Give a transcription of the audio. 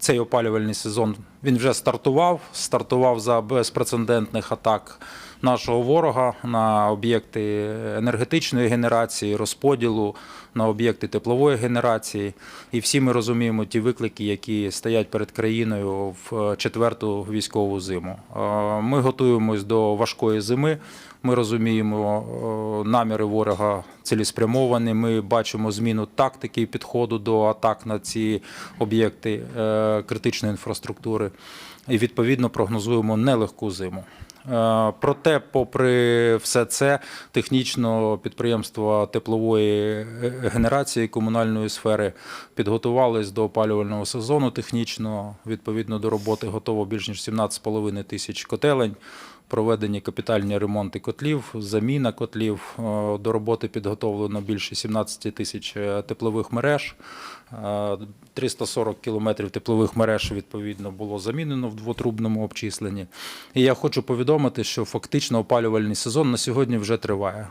цей опалювальний сезон він вже стартував. Стартував за безпрецедентних атак нашого ворога на об'єкти енергетичної генерації, розподілу, на об'єкти теплової генерації. І всі ми розуміємо ті виклики, які стоять перед країною в четверту військову зиму. Е, Ми готуємось до важкої зими. Ми розуміємо е, наміри ворога цілеспрямовані. Ми бачимо зміну тактики і підходу до атак на ці об'єкти е, критичної інфраструктури. І відповідно прогнозуємо нелегку зиму. Е, Проте, попри все це, технічно підприємства теплової е, генерації комунальної сфери підготувались до опалювального сезону. Технічно, відповідно до роботи, готово більш ніж 17,5 тисяч котелень. Проведені капітальні ремонти котлів, заміна котлів. Е, До роботи підготовлено більше 17 тисяч е, теплових мереж. Е, 340 кілометрів теплових мереж відповідно було замінено в двотрубному обчисленні. І я хочу повідомити, що фактично опалювальний сезон на сьогодні вже триває.